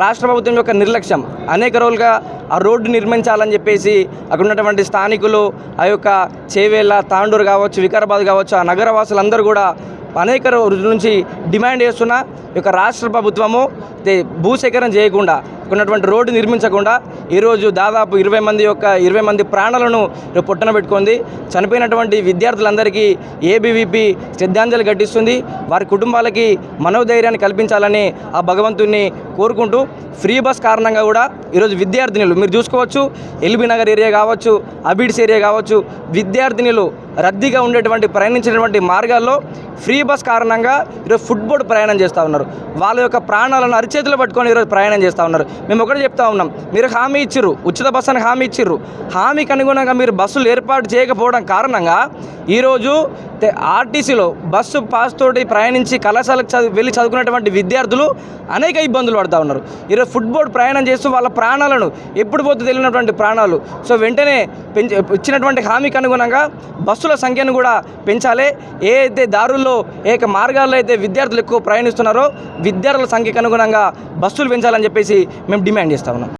రాష్ట్ర ప్రభుత్వం యొక్క నిర్లక్ష్యం. అనేక రోజులుగా ఆ రోడ్డు నిర్మించాలని చెప్పేసి అక్కడ ఉన్నటువంటి స్థానికులు ఆ యొక్క చేవేళ్ళ తాండూరు కావచ్చు వికారాబాద్ కావచ్చు ఆ నగరవాసులందరూ కూడా అనేక రోజుల నుంచి డిమాండ్ చేస్తున్న యొక్క రాష్ట్ర ప్రభుత్వము భూసేకరణ చేయకుండా ఉన్నటువంటి రోడ్డు నిర్మించకుండా ఈరోజు దాదాపు ఇరవై మంది యొక్క ఇరవై మంది ప్రాణాలను ఈరోజు పొట్టన పెట్టుకుంది. చనిపోయినటువంటి విద్యార్థులందరికీ ఏబీవీపీ శ్రద్ధాంజలి ఘటిస్తుంది. వారి కుటుంబాలకి మనోధైర్యాన్ని కల్పించాలని ఆ భగవంతుని కోరుకుంటూ ఫ్రీ బస్ కారణంగా కూడా ఈరోజు విద్యార్థినులు మీరు చూసుకోవచ్చు. ఎల్బీ నగర్ ఏరియా కావచ్చు అబిడ్స్ ఏరియా కావచ్చు విద్యార్థినులు రద్దీగా ఉండేటువంటి ప్రయాణించినటువంటి మార్గాల్లో ఫ్రీ బస్ కారణంగా ఈరోజు ఫుట్బోర్డ్ ప్రయాణం చేస్తూ ఉన్నారు. వాళ్ళ యొక్క ప్రాణాలను అరిచేతులు పట్టుకొని ఈరోజు ప్రయాణం చేస్తూ ఉన్నారు. మేము ఒకటే చెప్తా ఉన్నాం. మీరు హామీ ఇచ్చిర్రు ఉచిత బస్సు అని హామీ ఇచ్చిర్రు. హామీకి అనుగుణంగా మీరు బస్సులు ఏర్పాటు చేయకపోవడం కారణంగా ఈరోజు ఆర్టీసీలో బస్సు పాస్ తోటి ప్రయాణించి కళాశాలకు చదివి వెళ్ళి చదువుకున్నటువంటి విద్యార్థులు అనేక ఇబ్బందులు పడుతూ ఉన్నారు. ఈరోజు ఫుట్బోర్డ్ ప్రయాణం చేస్తూ వాళ్ళ ప్రాణాలను ఎప్పుడు పోతే తెలియనటువంటి ప్రాణాలు. సో వెంటనే పెంచి ఇచ్చినటువంటి హామీకి అనుగుణంగా బస్సుల సంఖ్యను కూడా పెంచాలి. ఏ అయితే దారుల్లో ఏ మార్గాల్లో అయితే విద్యార్థులు ఎక్కువ ప్రయాణిస్తున్నారో విద్యార్థుల సంఖ్యకు అనుగుణంగా బస్సులు పెంచాలని చెప్పేసి మేము డిమాండ్ చేస్తా ఉన్నాం.